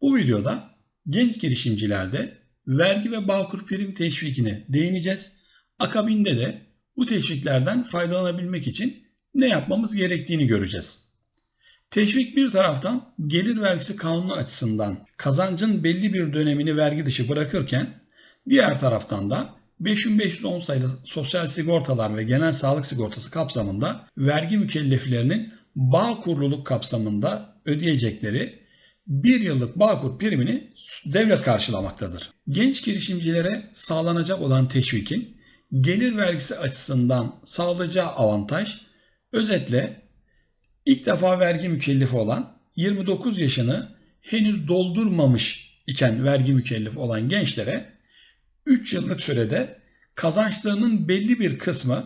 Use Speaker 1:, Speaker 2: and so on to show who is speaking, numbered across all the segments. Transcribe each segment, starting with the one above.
Speaker 1: Bu videoda genç girişimcilerde vergi ve bağkur prim teşvikine değineceğiz. Akabinde de bu teşviklerden faydalanabilmek için ne yapmamız gerektiğini göreceğiz. Teşvik bir taraftan gelir vergisi kanunu açısından kazancın belli bir dönemini vergi dışı bırakırken diğer taraftan da 5510 sayılı sosyal sigortalar ve genel sağlık sigortası kapsamında vergi mükelleflerinin bağ kurululuk kapsamında ödeyecekleri bir yıllık Bağkur primini devlet karşılamaktadır. Genç girişimcilere sağlanacak olan teşvikin gelir vergisi açısından sağlayacağı avantaj özetle ilk defa vergi mükellefi olan 29 yaşını henüz doldurmamış iken vergi mükellefi olan gençlere 3 yıllık sürede kazançlarının belli bir kısmı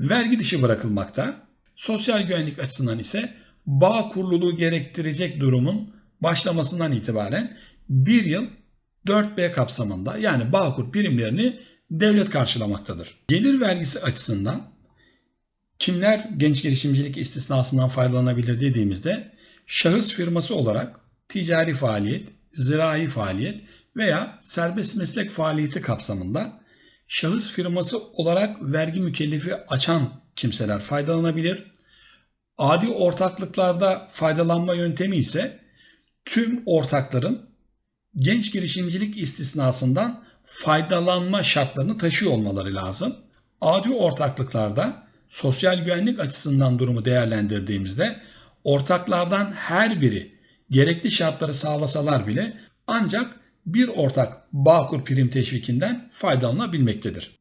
Speaker 1: vergi dışı bırakılmakta. Sosyal güvenlik açısından ise bağ kurululuğu gerektirecek durumun başlamasından itibaren bir yıl 4B kapsamında yani Bağkur primlerini devlet karşılamaktadır. Gelir vergisi açısından kimler genç girişimcilik istisnasından faydalanabilir dediğimizde şahıs firması olarak ticari faaliyet, zirai faaliyet veya serbest meslek faaliyeti kapsamında şahıs firması olarak vergi mükellefi açan kimseler faydalanabilir. Adi ortaklıklarda faydalanma yöntemi ise tüm ortakların genç girişimcilik istisnasından faydalanma şartlarını taşıyor olmaları lazım. Adi ortaklıklarda sosyal güvenlik açısından durumu değerlendirdiğimizde ortaklardan her biri gerekli şartları sağlasalar bile ancak bir ortak Bağkur prim teşvikinden faydalanabilmektedir.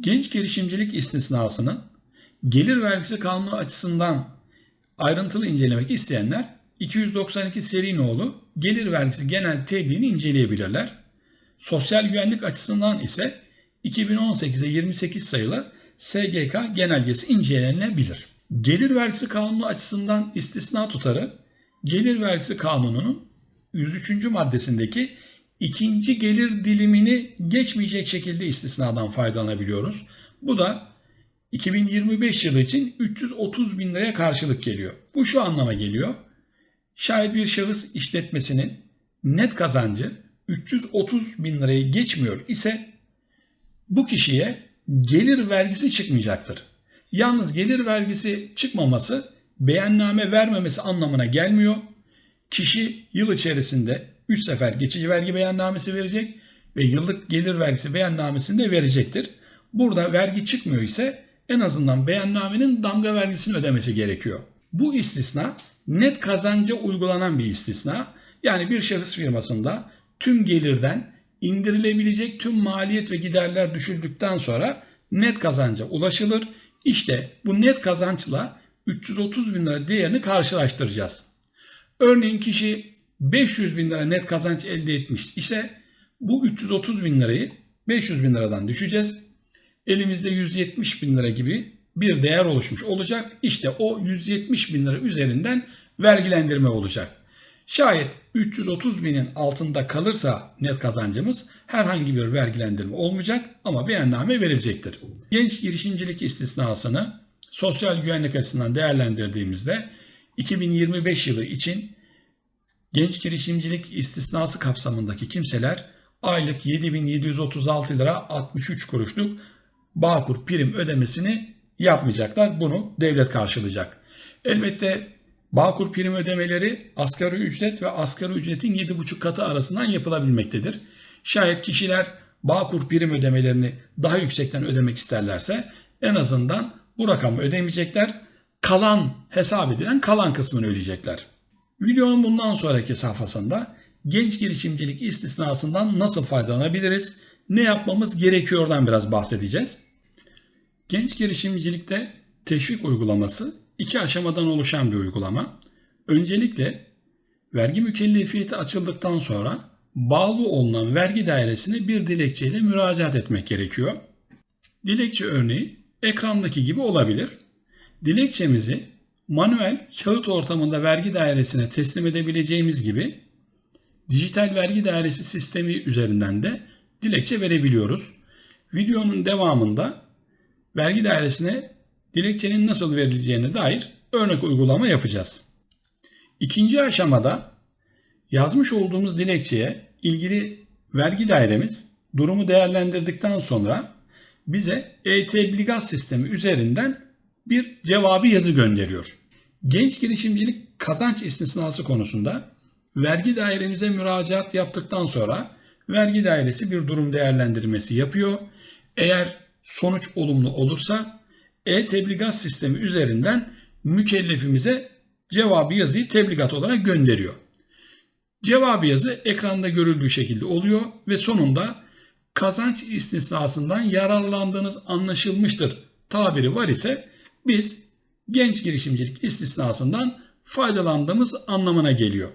Speaker 1: Genç girişimcilik istisnasının gelir vergisi kanunu açısından ayrıntılı incelemek isteyenler 292 seri nolu gelir vergisi genel tebliğini inceleyebilirler. Sosyal güvenlik açısından ise 2018'e 28 sayılı SGK genelgesi incelenebilir. Gelir vergisi kanunu açısından istisna tutarı gelir vergisi kanununun 103. maddesindeki ikinci gelir dilimini geçmeyecek şekilde istisnadan faydalanabiliyoruz. Bu da 2025 yılı için 330 bin liraya karşılık geliyor. Bu şu anlama geliyor. Şayet bir şahıs işletmesinin net kazancı 330 bin lirayı geçmiyor ise bu kişiye gelir vergisi çıkmayacaktır. Yalnız gelir vergisi çıkmaması beyanname vermemesi anlamına gelmiyor. Kişi yıl içerisinde 3 sefer geçici vergi beyannamesi verecek ve yıllık gelir vergisi beyannamesini de verecektir. Burada vergi çıkmıyor ise en azından beyannamenin damga vergisini ödemesi gerekiyor. Bu istisna net kazanca uygulanan bir istisna. Yani bir şahıs firmasında tüm gelirden indirilebilecek tüm maliyet ve giderler düşüldükten sonra net kazanca ulaşılır. İşte bu net kazançla 330 bin lira değerini karşılaştıracağız. Örneğin kişi 500 bin lira net kazanç elde etmiş ise bu 330 bin lirayı 500 bin liradan düşeceğiz. Elimizde 170 bin lira gibi bir değer oluşmuş olacak. İşte o 170 bin lira üzerinden vergilendirme olacak. Şayet 330 binin altında kalırsa net kazancımız herhangi bir vergilendirme olmayacak ama beyanname verilecektir. Genç girişimcilik istisnasını sosyal güvenlik açısından değerlendirdiğimizde 2025 yılı için genç girişimcilik istisnası kapsamındaki kimseler aylık 7736 lira 63 kuruşluk Bağkur prim ödemesini yapmayacaklar. Bunu devlet karşılayacak. Elbette Bağkur prim ödemeleri asgari ücret ve asgari ücretin 7,5 katı arasından yapılabilmektedir. Şayet kişiler Bağkur prim ödemelerini daha yüksekten ödemek isterlerse en azından bu rakamı ödemeyecekler. Kalan hesap edilen kalan kısmını ödeyecekler. Videonun bundan sonraki safhasında genç girişimcilik istisnasından nasıl faydalanabiliriz, ne yapmamız gerekiyordan biraz bahsedeceğiz. Genç girişimcilikte teşvik uygulaması iki aşamadan oluşan bir uygulama. Öncelikle vergi mükellefiyeti açıldıktan sonra bağlı olunan vergi dairesine bir dilekçeyle müracaat etmek gerekiyor. Dilekçe örneği ekrandaki gibi olabilir. Dilekçemizi manuel kağıt ortamında vergi dairesine teslim edebileceğimiz gibi dijital vergi dairesi sistemi üzerinden de dilekçe verebiliyoruz. Videonun devamında vergi dairesine dilekçenin nasıl verileceğine dair örnek uygulama yapacağız. İkinci aşamada Yazmış olduğumuz dilekçeye ilgili vergi dairemiz durumu değerlendirdikten sonra bize e-tebligat sistemi üzerinden bir cevabı yazı gönderiyor. Genç girişimcilik kazanç istisnası konusunda vergi dairemize müracaat yaptıktan sonra vergi dairesi bir durum değerlendirmesi yapıyor. Eğer sonuç olumlu olursa e-tebligat sistemi üzerinden mükellefimize cevabı yazıyı tebligat olarak gönderiyor. Cevabı yazı ekranda görüldüğü şekilde oluyor ve sonunda kazanç istisnasından yararlandığınız anlaşılmıştır tabiri var ise biz genç girişimcilik istisnasından faydalandığımız anlamına geliyor.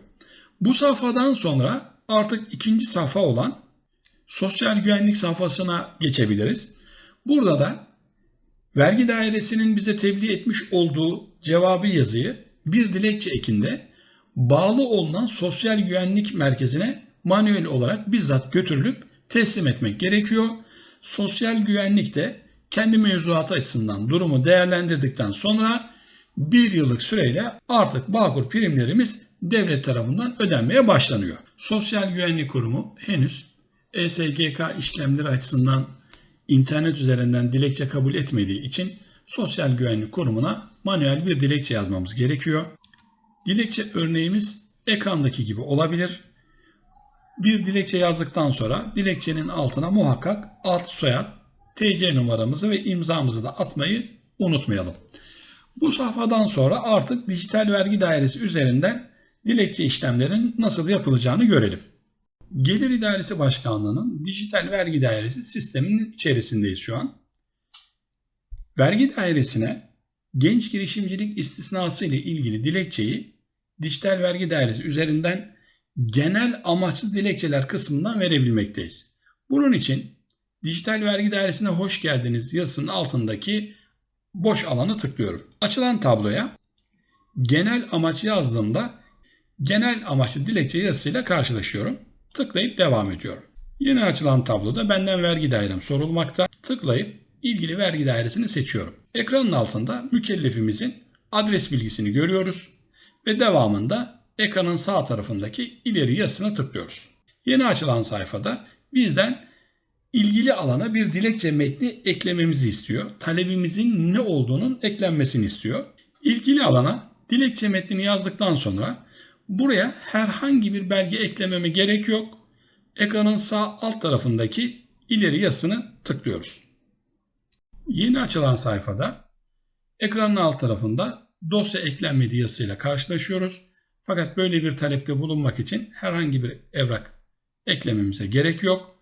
Speaker 1: Bu safhadan sonra artık ikinci safha olan sosyal güvenlik safhasına geçebiliriz. Burada da vergi dairesinin bize tebliğ etmiş olduğu cevabı yazıyı bir dilekçe ekinde bağlı olunan sosyal güvenlik merkezine manuel olarak bizzat götürülüp teslim etmek gerekiyor. Sosyal güvenlik de kendi mevzuatı açısından durumu değerlendirdikten sonra bir yıllık süreyle artık Bağkur primlerimiz devlet tarafından ödenmeye başlanıyor. Sosyal Güvenlik Kurumu henüz ESGK işlemleri açısından internet üzerinden dilekçe kabul etmediği için Sosyal Güvenlik Kurumu'na manuel bir dilekçe yazmamız gerekiyor. Dilekçe örneğimiz ekrandaki gibi olabilir. Bir dilekçe yazdıktan sonra dilekçenin altına muhakkak ad, soyad, TC numaramızı ve imzamızı da atmayı unutmayalım. Bu safhadan sonra artık dijital vergi dairesi üzerinden dilekçe işlemlerinin nasıl yapılacağını görelim. Gelir İdaresi Başkanlığı'nın dijital vergi dairesi sisteminin içerisindeyiz şu an. Vergi dairesine genç girişimcilik istisnası ile ilgili dilekçeyi dijital vergi dairesi üzerinden genel amaçlı dilekçeler kısmından verebilmekteyiz. Bunun için dijital vergi dairesine hoş geldiniz yazısının altındaki boş alanı tıklıyorum. Açılan tabloya genel amaç yazdığımda genel amaçlı dilekçe yazısıyla karşılaşıyorum. Tıklayıp devam ediyorum. Yeni açılan tabloda benden vergi dairem sorulmakta. Tıklayıp ilgili vergi dairesini seçiyorum. Ekranın altında mükellefimizin adres bilgisini görüyoruz ve devamında ekranın sağ tarafındaki ileri yazısına tıklıyoruz. Yeni açılan sayfada bizden ilgili alana bir dilekçe metni eklememizi istiyor. Talebimizin ne olduğunun eklenmesini istiyor. İlgili alana dilekçe metnini yazdıktan sonra buraya herhangi bir belge eklememe gerek yok. Ekranın sağ alt tarafındaki ileri yazısını tıklıyoruz. Yeni açılan sayfada ekranın alt tarafında dosya eklenmediği yazısıyla karşılaşıyoruz. Fakat böyle bir talepte bulunmak için herhangi bir evrak eklememize gerek yok.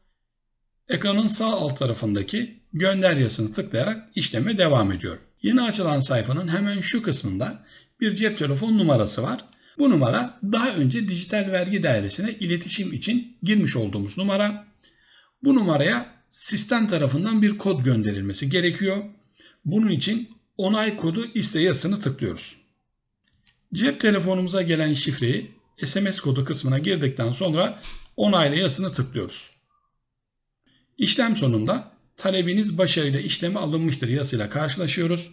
Speaker 1: Ekranın sağ alt tarafındaki gönder yazısını tıklayarak işleme devam ediyor. Yeni açılan sayfanın hemen şu kısmında bir cep telefon numarası var. Bu numara daha önce dijital vergi dairesine iletişim için girmiş olduğumuz numara. Bu numaraya sistem tarafından bir kod gönderilmesi gerekiyor. Bunun için onay kodu iste yazısını tıklıyoruz. Cep telefonumuza gelen şifreyi SMS kodu kısmına girdikten sonra onayla yazısını tıklıyoruz. İşlem sonunda talebiniz başarıyla işleme alınmıştır yazısıyla karşılaşıyoruz.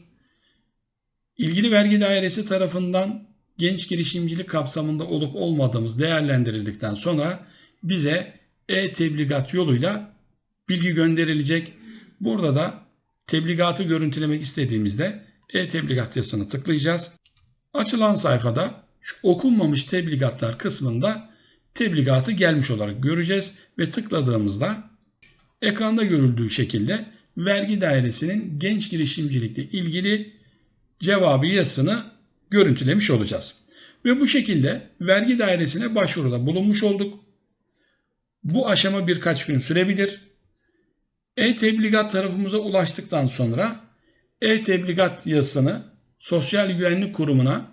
Speaker 1: İlgili vergi dairesi tarafından genç girişimcilik kapsamında olup olmadığımız değerlendirildikten sonra bize e-tebligat yoluyla bilgi gönderilecek. Burada da tebligatı görüntülemek istediğimizde e-tebligat yazısını tıklayacağız. Açılan sayfada şu okunmamış tebligatlar kısmında tebligatı gelmiş olarak göreceğiz ve tıkladığımızda ekranda görüldüğü şekilde vergi dairesinin genç girişimcilikle ilgili cevabı yazısını görüntülemiş olacağız. Ve bu şekilde vergi dairesine başvuruda bulunmuş olduk. Bu aşama birkaç gün sürebilir. E-tebligat tarafımıza ulaştıktan sonra e-tebligat yazısını Sosyal Güvenlik Kurumu'na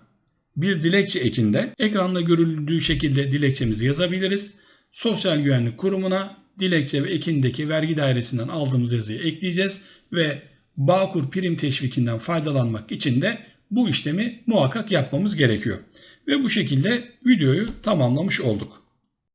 Speaker 1: bir dilekçe ekinde ekranda görüldüğü şekilde dilekçemizi yazabiliriz. Sosyal Güvenlik Kurumu'na dilekçe ve ekindeki vergi dairesinden aldığımız yazıyı ekleyeceğiz ve Bağkur prim teşvikinden faydalanmak için de bu işlemi muhakkak yapmamız gerekiyor. Ve bu şekilde videoyu tamamlamış olduk.